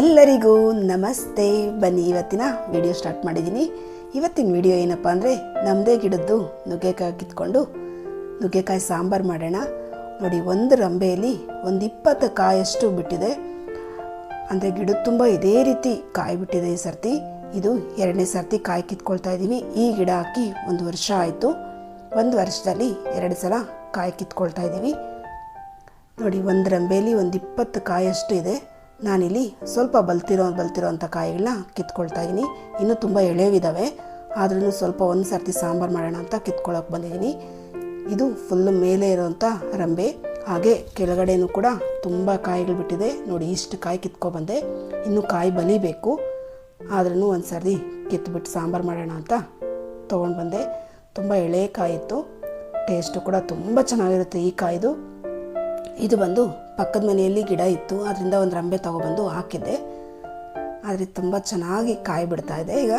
ಎಲ್ಲರಿಗೂ ನಮಸ್ತೆ. ಬನ್ನಿ, ಇವತ್ತಿನ ವಿಡಿಯೋ ಸ್ಟಾರ್ಟ್ ಮಾಡಿದ್ದೀನಿ. ಇವತ್ತಿನ ವಿಡಿಯೋ ಏನಪ್ಪ ಅಂದರೆ ನಮ್ಮದೇ ಗಿಡದ್ದು ನುಗ್ಗೆಕಾಯಿ ಕಿತ್ಕೊಂಡು ನುಗ್ಗೆಕಾಯಿ ಸಾಂಬಾರು ಮಾಡೋಣ. ನೋಡಿ, ಒಂದು ರಂಬೆಯಲ್ಲಿ ಒಂದು ಇಪ್ಪತ್ತು ಕಾಯಷ್ಟು ಬಿಟ್ಟಿದೆ. ಅಂದರೆ, ಗಿಡದ ತುಂಬ ಇದೇ ರೀತಿ ಕಾಯಿ ಬಿಟ್ಟಿದೆ ಈ ಸರ್ತಿ. ಇದು ಎರಡನೇ ಸರ್ತಿ ಕಾಯಿ ಕಿತ್ಕೊಳ್ತಾ ಇದ್ದೀವಿ ಈ ಗಿಡ ಹಾಕಿ ಒಂದು ವರ್ಷ ಆಯಿತು. ಒಂದು ವರ್ಷದಲ್ಲಿ ಎರಡು ಸಲ ಕಾಯಿ ಕಿತ್ಕೊಳ್ತಾ ಇದ್ದೀವಿ. ನೋಡಿ, ಒಂದು ರಂಬೆಯಲ್ಲಿ ಒಂದು ಇಪ್ಪತ್ತು ಕಾಯಷ್ಟು ಇದೆ. ನಾನಿಲ್ಲಿ ಸ್ವಲ್ಪ ಬಲ್ತಿರೋ ಬಲ್ತಿರೋ ಅಂಥ ಕಾಯಿಗಳನ್ನ ಕಿತ್ಕೊಳ್ತಾ ಇದ್ದೀನಿ ಇನ್ನೂ ತುಂಬ ಎಳೆವಿದ್ದಾವೆ ಆದ್ರೂ ಸ್ವಲ್ಪ ಒಂದು ಸರ್ತಿ ಸಾಂಬಾರು ಮಾಡೋಣ ಅಂತ ಕಿತ್ಕೊಳ್ಳೋಕೆ ಬಂದಿದ್ದೀನಿ ಇದು ಫುಲ್ಲು ಮೇಲೆ ಇರೋವಂಥ ರಂಬೆ. ಹಾಗೆ ಕೆಳಗಡೆನೂ ಕೂಡ ತುಂಬ ಕಾಯಿಗಳು ಬಿಟ್ಟಿದೆ. ನೋಡಿ, ಇಷ್ಟು ಕಾಯಿ ಕಿತ್ಕೊಬಂದೆ ಇನ್ನೂ ಕಾಯಿ ಬಲಿಬೇಕು. ಆದ್ರೂ ಒಂದು ಸರ್ತಿ ಕಿತ್ಬಿಟ್ಟು ಸಾಂಬಾರು ಮಾಡೋಣ ಅಂತ ತೊಗೊಂಡು ಬಂದೆ. ತುಂಬ ಎಳೆ ಕಾಯಿ ಇತ್ತು. ಟೇಸ್ಟು ಕೂಡ ತುಂಬ ಚೆನ್ನಾಗಿರುತ್ತೆ ಈ ಕಾಯ್ದು. ಇದು ಬಂದು ಪಕ್ಕದ ಮನೆಯಲ್ಲಿ ಗಿಡ ಇತ್ತು. ಅದರಿಂದ ಒಂದು ರಂಬೆ ತಗೊಬಂದು ಹಾಕಿದ್ದೆ. ಆದರೆ ತುಂಬ ಚೆನ್ನಾಗಿ ಕಾಯಿ ಬಿಡ್ತಾ ಇದೆ. ಈಗ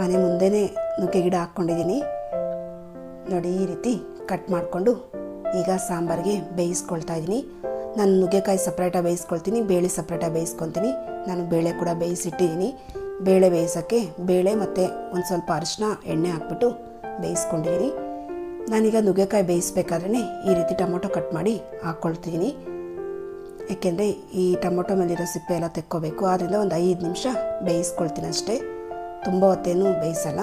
ಮನೆ ಮುಂದೆನೇ ನುಗ್ಗೆ ಗಿಡ ಹಾಕ್ಕೊಂಡಿದ್ದೀನಿ. ನೋಡಿ, ಈ ರೀತಿ ಕಟ್ ಮಾಡಿಕೊಂಡು ಈಗ ಸಾಂಬಾರಿಗೆ ಬೇಯಿಸ್ಕೊಳ್ತಾ ಇದ್ದೀನಿ ನಾನು ನುಗ್ಗೆಕಾಯಿ ಸಪ್ರೇಟಾಗಿ ಬೇಯಿಸ್ಕೊಳ್ತೀನಿ, ಬೇಳೆ ಸಪ್ರೇಟಾಗಿ ಬೇಯಿಸ್ಕೊತೀನಿ ನಾನು ಬೇಳೆ ಕೂಡ ಬೇಯಿಸಿಟ್ಟಿದ್ದೀನಿ. ಬೇಳೆ ಬೇಯಿಸೋಕ್ಕೆ ಬೇಳೆ ಮತ್ತು ಒಂದು ಸ್ವಲ್ಪ ಅರಿಶಿನ ಎಣ್ಣೆ ಹಾಕ್ಬಿಟ್ಟು ಬೇಯಿಸ್ಕೊಂಡಿದ್ದೀನಿ. ನಾನೀಗ ನುಗ್ಗೆಕಾಯಿ ಬೇಯಿಸ್ಬೇಕಾದ್ರೆ ಈ ರೀತಿ ಟೊಮೊಟೊ ಕಟ್ ಮಾಡಿ ಹಾಕ್ಕೊಳ್ತೀನಿ. ಏಕೆಂದರೆ ಈ ಟೊಮೊಟೊ ಮೇಲಿರೋ ಸಿಪ್ಪೆ ಎಲ್ಲ ತೆಕ್ಕೋಬೇಕು. ಆದ್ದರಿಂದ ಒಂದು ಐದು ನಿಮಿಷ ಬೇಯಿಸ್ಕೊಳ್ತೀನಿ ಅಷ್ಟೇ. ತುಂಬ ಹೊತ್ತೇನು ಬೇಯಿಸಲ್ಲ.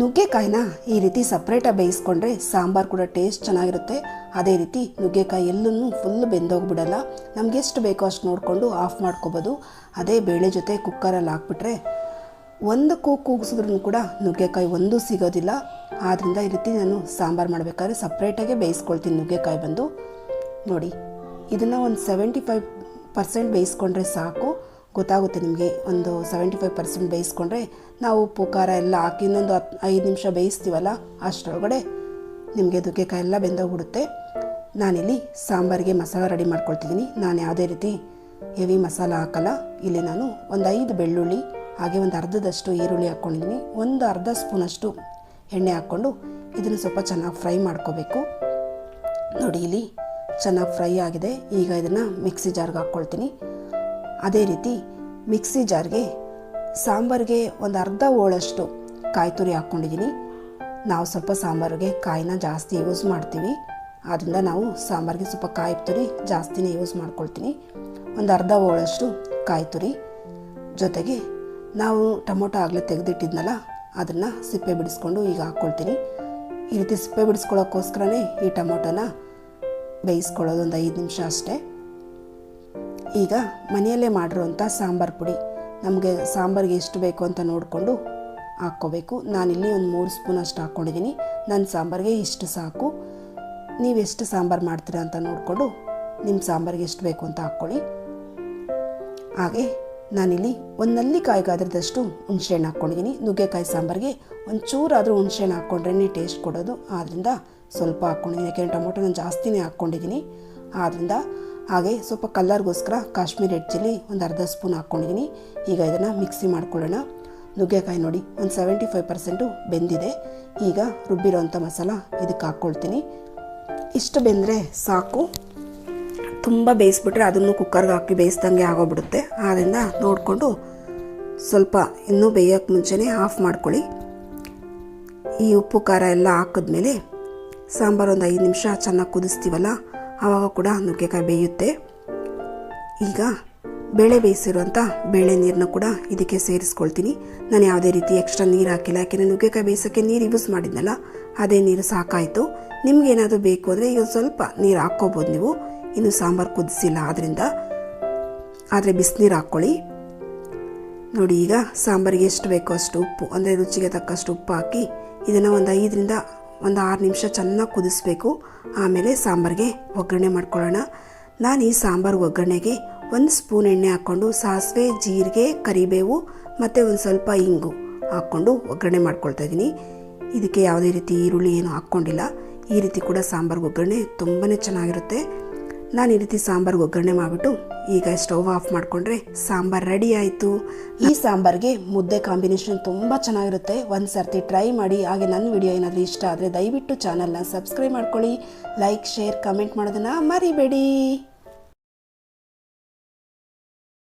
ನುಗ್ಗೆಕಾಯಿನ ಈ ರೀತಿ ಸಪ್ರೇಟಾಗಿ ಬೇಯಿಸ್ಕೊಂಡ್ರೆ ಸಾಂಬಾರು ಕೂಡ ಟೇಸ್ಟ್ ಚೆನ್ನಾಗಿರುತ್ತೆ. ಅದೇ ರೀತಿ ನುಗ್ಗೆಕಾಯಿ ಎಲ್ಲೂ ಫುಲ್ ಬೆಂದೋಗ್ಬಿಡಲ್ಲ. ನಮ್ಗೆ ಎಷ್ಟು ಬೇಕೋ ಅಷ್ಟು ನೋಡಿಕೊಂಡು ಆಫ್ ಮಾಡ್ಕೋಬೋದು. ಅದೇ ಬೇಳೆ ಜೊತೆ ಕುಕ್ಕರಲ್ಲಿ ಹಾಕ್ಬಿಟ್ರೆ ಒಂದು ಕೂಗು ಕೂಗಿಸಿದ್ರೂ ಕೂಡ ನುಗ್ಗೆಕಾಯಿ ಒಂದೂ ಸಿಗೋದಿಲ್ಲ. ಆದ್ದರಿಂದ ಈ ರೀತಿ ನಾನು ಸಾಂಬಾರು ಮಾಡಬೇಕಾದ್ರೆ ಸಪ್ರೇಟಾಗೆ ಬೇಯಿಸ್ಕೊಳ್ತೀನಿ ನುಗ್ಗೆಕಾಯಿ ಬಂದು. ನೋಡಿ, ಇದನ್ನು ಒಂದು ಸೆವೆಂಟಿ ಫೈವ್ ಪರ್ಸೆಂಟ್ ಬೇಯಿಸ್ಕೊಂಡ್ರೆ ಸಾಕು. ಗೊತ್ತಾಗುತ್ತೆ ನಿಮಗೆ, ಒಂದು ಸೆವೆಂಟಿ ಫೈವ್ ಪರ್ಸೆಂಟ್ ಬೇಯಿಸ್ಕೊಂಡ್ರೆ ನಾವು ಉಪ್ಪು, ಖಾರ ಎಲ್ಲ ಹಾಕಿ ಇನ್ನೊಂದು ಹತ್ತು ಐದು ನಿಮಿಷ ಬೇಯಿಸ್ತೀವಲ್ಲ, ಅಷ್ಟರೊಳಗಡೆ ನಿಮಗೆ ನುಗ್ಗೆಕಾಯಿ ಎಲ್ಲ ಬೆಂದೋಗ್ಬಿಡುತ್ತೆ. ನಾನಿಲ್ಲಿ ಸಾಂಬಾರಿಗೆ ಮಸಾಲ ರೆಡಿ ಮಾಡ್ಕೊಳ್ತಿದ್ದೀನಿ. ನಾನು ಯಾವುದೇ ರೀತಿ ಹೆವಿ ಮಸಾಲ ಹಾಕಲ್ಲ. ಇಲ್ಲಿ ನಾನು ಒಂದು ಐದು ಬೆಳ್ಳುಳ್ಳಿ ಹಾಗೆ ಒಂದು ಅರ್ಧದಷ್ಟು ಈರುಳ್ಳಿ ಹಾಕ್ಕೊಂಡಿದ್ದೀನಿ. ಒಂದು ಅರ್ಧ ಸ್ಪೂನಷ್ಟು ಎಣ್ಣೆ ಹಾಕ್ಕೊಂಡು ಇದನ್ನು ಸ್ವಲ್ಪ ಚೆನ್ನಾಗಿ ಫ್ರೈ ಮಾಡ್ಕೋಬೇಕು. ನೋಡಿ, ಇಲ್ಲಿ ಚೆನ್ನಾಗಿ ಫ್ರೈ ಆಗಿದೆ. ಈಗ ಇದನ್ನು ಮಿಕ್ಸಿ ಜಾರ್ಗೆ ಹಾಕ್ಕೊಳ್ತೀನಿ. ಅದೇ ರೀತಿ ಮಿಕ್ಸಿ ಜಾರ್ಗೆ ಸಾಂಬಾರಿಗೆ ಒಂದು ಅರ್ಧ ಓಳಷ್ಟು ಕಾಯಿ ತುರಿ ಹಾಕ್ಕೊಂಡಿದ್ದೀನಿ. ನಾವು ಸ್ವಲ್ಪ ಸಾಂಬಾರಿಗೆ ಕಾಯಿನ ಜಾಸ್ತಿ ಯೂಸ್ ಮಾಡ್ತೀವಿ. ಆದ್ದರಿಂದ ನಾವು ಸಾಂಬಾರಿಗೆ ಸ್ವಲ್ಪ ಕಾಯಿ ತುರಿ ಜಾಸ್ತಿನೇ ಯೂಸ್ ಮಾಡ್ಕೊಳ್ತೀನಿ. ಒಂದು ಅರ್ಧ ಹೋಳಷ್ಟು ಕಾಯಿ ತುರಿ ಜೊತೆಗೆ ನಾವು ಟೊಮೊಟೊ ಆಗಲೇ ತೆಗೆದಿಟ್ಟಿದ್ನಲ್ಲ, ಅದನ್ನು ಸಿಪ್ಪೆ ಬಿಡಿಸ್ಕೊಂಡು ಈಗ ಹಾಕ್ಕೊಳ್ತೀನಿ. ಈ ರೀತಿ ಸಿಪ್ಪೆ ಬಿಡಿಸ್ಕೊಳ್ಳೋಕ್ಕೋಸ್ಕರನೇ ಈ ಟೊಮೊಟೊನ ಬೇಯಿಸ್ಕೊಳ್ಳೋದು ಒಂದು ಐದು ನಿಮಿಷ ಅಷ್ಟೇ. ಈಗ ಮನೆಯಲ್ಲೇ ಮಾಡಿರುವಂಥ ಸಾಂಬಾರು ಪುಡಿ. ನಮಗೆ ಸಾಂಬಾರಿಗೆ ಎಷ್ಟು ಬೇಕು ಅಂತ ನೋಡಿಕೊಂಡು ಹಾಕ್ಕೋಬೇಕು. ನಾನಿಲ್ಲಿ ಒಂದು ಮೂರು ಸ್ಪೂನ್ ಅಷ್ಟು ಹಾಕ್ಕೊಂಡಿದ್ದೀನಿ. ನನ್ನ ಸಾಂಬಾರಿಗೆ ಇಷ್ಟು ಸಾಕು. ನೀವು ಎಷ್ಟು ಸಾಂಬಾರು ಮಾಡ್ತೀರಾ ಅಂತ ನೋಡಿಕೊಂಡು ನಿಮ್ಮ ಸಾಂಬಾರಿಗೆ ಎಷ್ಟು ಬೇಕು ಅಂತ ಹಾಕ್ಕೊಳ್ಳಿ. ಹಾಗೆ ನಾನಿಲ್ಲಿ ಒಂದು ನಲ್ಲಿಕಾಯಿಗಾದ್ರದಷ್ಟು ಹುಣಸೆಹಣ್ಣು ಹಾಕ್ಕೊಂಡಿದ್ದೀನಿ. ನುಗ್ಗೆಕಾಯಿ ಸಾಂಬಾರಿಗೆ ಒಂದು ಚೂರಾದರೂ ಹುಣಸೆಹಣ್ಣು ಹಾಕ್ಕೊಂಡ್ರೇ ಟೇಸ್ಟ್ ಕೊಡೋದು. ಆದ್ದರಿಂದ ಸ್ವಲ್ಪ ಹಾಕ್ಕೊಂಡಿದ್ದೀನಿ ಯಾಕೆಂದರೆ ಟೊಮೊಟೊ ನಾನು ಜಾಸ್ತಿನೇ ಹಾಕ್ಕೊಂಡಿದ್ದೀನಿ. ಆದ್ದರಿಂದ ಹಾಗೆ ಸ್ವಲ್ಪ ಕಲ್ಲರ್ಗೋಸ್ಕರ ಕಾಶ್ಮೀರಿ ರೆಡ್ ಚಿಲ್ಲಿ ಒಂದು ಅರ್ಧ ಸ್ಪೂನ್ ಹಾಕ್ಕೊಂಡಿದ್ದೀನಿ. ಈಗ ಇದನ್ನು ಮಿಕ್ಸಿ ಮಾಡ್ಕೊಳ್ಳೋಣ. ನುಗ್ಗೆಕಾಯಿ ನೋಡಿ ಒಂದು ಸೆವೆಂಟಿ ಫೈವ್ ಪರ್ಸೆಂಟು ಬೆಂದಿದೆ. ಈಗ ರುಬ್ಬಿರೋಂಥ ಮಸಾಲ ಇದಕ್ಕೆ ಹಾಕ್ಕೊಳ್ತೀನಿ. ಇಷ್ಟು ಬೆಂದರೆ ಸಾಕು. ತುಂಬ ಬೇಯಿಸ್ಬಿಟ್ರೆ ಅದನ್ನು ಕುಕ್ಕರ್ಗೆ ಹಾಕಿ ಬೇಯಿಸ್ದಂಗೆ ಆಗೋಗ್ಬಿಡುತ್ತೆ. ಆದ್ದರಿಂದ ನೋಡಿಕೊಂಡು ಸ್ವಲ್ಪ ಇನ್ನೂ ಬೇಯೋಕ್ಕೆ ಮುಂಚೆನೇ ಆಫ್ ಮಾಡ್ಕೊಳ್ಳಿ. ಈ ಉಪ್ಪು, ಖಾರ ಎಲ್ಲ ಹಾಕಿದ್ಮೇಲೆ ಸಾಂಬಾರು ಒಂದು ಐದು ನಿಮಿಷ ಚೆನ್ನಾಗಿ ಕುದಿಸ್ತೀವಲ್ಲ, ಆವಾಗ ಕೂಡ ನುಗ್ಗೆಕಾಯಿ ಬೇಯುತ್ತೆ. ಈಗ ಬೇಳೆ ಬೇಯಿಸಿರುವಂಥ ಬೇಳೆ ನೀರನ್ನ ಕೂಡ ಇದಕ್ಕೆ ಸೇರಿಸ್ಕೊಳ್ತೀನಿ. ನಾನು ಯಾವುದೇ ರೀತಿ ಎಕ್ಸ್ಟ್ರಾ ನೀರು ಹಾಕಿಲ್ಲ, ಯಾಕೆಂದರೆ ನುಗ್ಗೆಕಾಯಿ ಬೇಯಿಸೋಕ್ಕೆ ನೀರು ಯೂಸ್ ಮಾಡಿದ್ನಲ್ಲ, ಅದೇ ನೀರು ಸಾಕಾಯಿತು. ನಿಮ್ಗೇನಾದರೂ ಬೇಕು ಅಂದರೆ ಈಗ ಸ್ವಲ್ಪ ನೀರು ಹಾಕ್ಕೋಬೋದು ನೀವು. ಇನ್ನು ಸಾಂಬಾರು ಕುದಿಸಿಲ್ಲ ಆದ್ದರಿಂದ ಆದರೆ ಬಿಸಿನೀರು ಹಾಕ್ಕೊಳ್ಳಿ. ನೋಡಿ, ಈಗ ಸಾಂಬಾರಿಗೆ ಎಷ್ಟು ಬೇಕೋ ಅಷ್ಟು ಉಪ್ಪು, ಅಂದರೆ ರುಚಿಗೆ ತಕ್ಕಷ್ಟು ಉಪ್ಪು ಹಾಕಿ ಇದನ್ನು ಒಂದು ಐದರಿಂದ ಒಂದು ಆರು ನಿಮಿಷ ಚೆನ್ನಾಗಿ ಕುದಿಸ್ಬೇಕು. ಆಮೇಲೆ ಸಾಂಬಾರಿಗೆ ಒಗ್ಗರಣೆ ಮಾಡ್ಕೊಳ್ಳೋಣ. ನಾನು ಈ ಸಾಂಬಾರು ಒಗ್ಗರಣೆಗೆ ಒಂದು ಸ್ಪೂನ್ ಎಣ್ಣೆ ಹಾಕ್ಕೊಂಡು ಸಾಸಿವೆ, ಜೀರಿಗೆ, ಕರಿಬೇವು ಮತ್ತು ಒಂದು ಸ್ವಲ್ಪ ಇಂಗು ಹಾಕ್ಕೊಂಡು ಒಗ್ಗರಣೆ ಮಾಡ್ಕೊಳ್ತಾ ಇದ್ದೀನಿ ಇದಕ್ಕೆ ಯಾವುದೇ ರೀತಿ ಈರುಳ್ಳಿ ಏನು ಹಾಕ್ಕೊಂಡಿಲ್ಲ. ಈ ರೀತಿ ಕೂಡ ಸಾಂಬಾರು ಒಗ್ಗರಣೆ ತುಂಬಾ ಚೆನ್ನಾಗಿರುತ್ತೆ. ನಾನು ಈ ರೀತಿ ಸಾಂಬಾರ್ಗೆ ಒಗ್ಗರಣೆ ಮಾಡಿಬಿಟ್ಟು ಈಗ ಸ್ಟವ್ ಆಫ್ ಮಾಡಿಕೊಂಡ್ರೆ ಸಾಂಬಾರು ರೆಡಿ ಆಯಿತು. ಈ ಸಾಂಬಾರಿಗೆ ಮುದ್ದೆ ಕಾಂಬಿನೇಷನ್ ತುಂಬ ಚೆನ್ನಾಗಿರುತ್ತೆ. ಒಂದು ಸರ್ತಿ ಟ್ರೈ ಮಾಡಿ. ಹಾಗೆ ನನ್ನ ವಿಡಿಯೋ ಏನಾದರೂ ಇಷ್ಟ ಆದರೆ ದಯವಿಟ್ಟು ಚಾನಲ್ನ ಸಬ್ಸ್ಕ್ರೈಬ್ ಮಾಡ್ಕೊಳ್ಳಿ. ಲೈಕ್ ಶೇರ್ ಕಮೆಂಟ್ ಮಾಡೋದನ್ನು ಮರಿಬೇಡಿ.